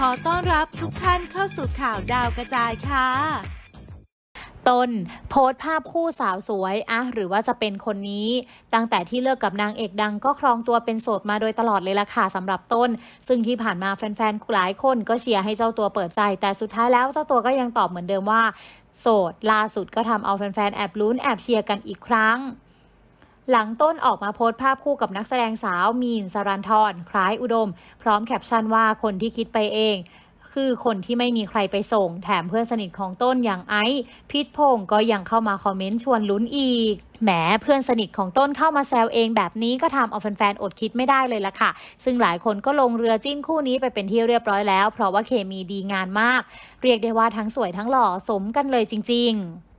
ขอต้อนรับทุกท่านเข้าสู่ข่าวดาวกระจายค่ะต้นโพสต์ภาพคู่สาวสวยอะหรือว่าจะเป็นคนนี้ ตั้งแต่ที่เลิกกับนางเอกดังก็ครองตัวเป็นโสดมาโดยตลอดเลยล่ะค่ะสำหรับต้น ซึ่งที่ผ่านมาแฟนๆหลายคนก็เชียร์ให้เจ้าตัวเปิดใจ แต่สุดท้ายแล้วเจ้าตัวก็ยังตอบเหมือนเดิมว่า โสดล่าสุดก็ทำเอาแฟนๆแอบลุ้นแอบเชียร์กันอีกครั้ง หลังต้นออกมาโพสต์ภาพคู่กับนักแสดงสาวมีนสรันทรคล้ายอุดม พร้อมแคปชั่นว่าคนที่คิดไปเอง คือคนที่ไม่มีใครไปส่ง แถมเพื่อนสนิทของต้นอย่างไอซ์พิทพงศ์ก็ยังเข้ามาคอมเมนต์ชวนลุ้นอีกแหมเพื่อนสนิทของต้นเข้ามาแซวเองแบบนี้ก็ทำเอาแฟนๆอดคิดไม่ได้เลยล่ะค่ะ ซึ่งหลายคนก็ลงเรือจิ้นคู่นี้ไปเป็นที่เรียบร้อยแล้ว เพราะว่าเคมีดีงานมาก เรียกได้ว่าทั้งสวยทั้งหล่อสมกันเลยจริง ๆ